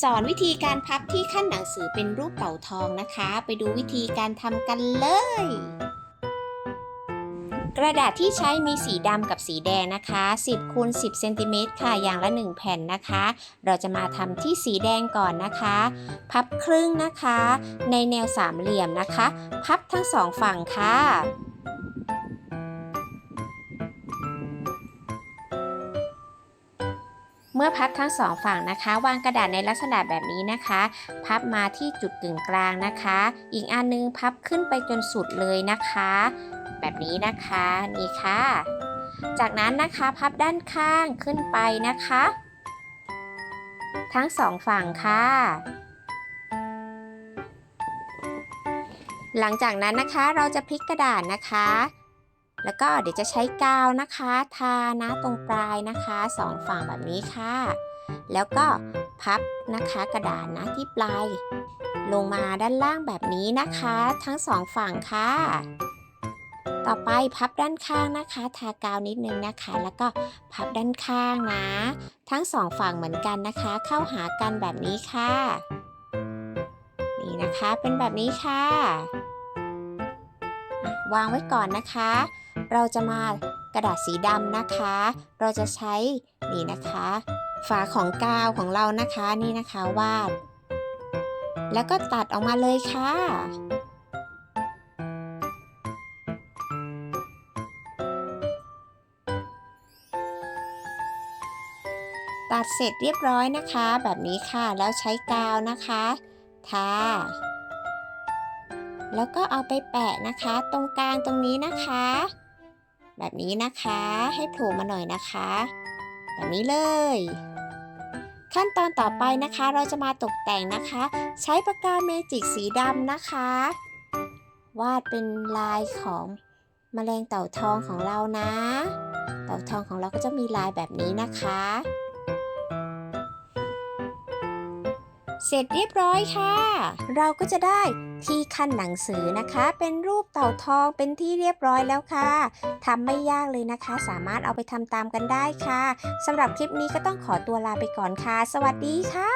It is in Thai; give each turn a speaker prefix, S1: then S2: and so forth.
S1: สอนวิธีการพับที่ขั้นหนังสือเป็นรูปเต่าทองนะคะ ไปดูวิธีการทำกันเลย กระดาษที่ใช้มีสีดำกับสีแดงนะคะ 10คูณ10เซนติเมตรค่ะอย่างละ 1 แผ่นนะคะ เราจะมาทำที่สีแดงก่อนนะคะ พับครึ่งนะคะ ในแนวสามเหลี่ยมนะคะ พับทั้งสองฝั่งค่ะ มื่อพับทั้งสองฝั่งนะคะ วางกระดาษในลักษณะแบบนี้นะคะ พับมาที่จุดกึ่งกลางนะคะ อีกอันนึงพับขึ้นไปจนสุดเลยนะคะ แบบนี้นะคะนี่ค่ะ จากนั้นนะคะพับด้านข้างขึ้นไปนะคะ ทั้งสองฝั่งค่ะหลังจากนั้นนะคะเราจะพลิกกระดาษนะคะ แล้วก็เดี๋ยวจะใช้กาวนะคะ ทานะตรงปลายนะคะสองฝั่งแบบนี้ค่ะ แล้วก็พับนะคะกระดาษนะที่ปลาย ลงมาด้านล่างแบบนี้นะคะ ทั้งสองฝั่งค่ะ ต่อไปพับด้านข้างนะคะ ทากาวนิดนึงนะคะ แล้วก็พับด้านข้างนะ ทั้งสองฝั่งเหมือนกันนะคะ เข้าหากันแบบนี้ค่ะ นี่นะคะเป็นแบบนี้ค่ะอะวางไว้ก่อนนะคะ เราจะมากระดาษสีดำนะคะ เราจะใช้นี่นะคะ ฝาของกาวของเรานะคะนี่นะคะวาด แล้วก็ตัดออกมาเลยค่ะ ตัดเสร็จเรียบร้อยนะคะ แบบนี้ค่ะแล้วใช้กาวนะคะทาแล้วก็เอาไปแปะนะคะ ตรงกลางตรงนี้นะคะ แบบนี้นะคะ ให้โผล่มาหน่อยนะคะ แบบนี้เลย ขั้นตอนต่อไปนะคะเราจะมาตกแต่งนะคะ ใช้ปากกาเมจิกสีดำนะคะ วาดเป็นลายของแมลงเต่าทองของเรานะ เต่าทองของเราก็จะมีลายแบบนี้นะคะ เสร็จเรียบร้อยค่ะ เราก็จะได้ที่ขั้นหนังสือนะคะ เป็นรูปเต่าทองเป็นที่เรียบร้อยแล้วค่ะทำไม่ยากเลยนะคะ สามารถเอาไปทำตามกันได้ค่ะสำหรับคลิปนี้ก็ต้องขอตัวลาไปก่อนค่ะ สวัสดีค่ะ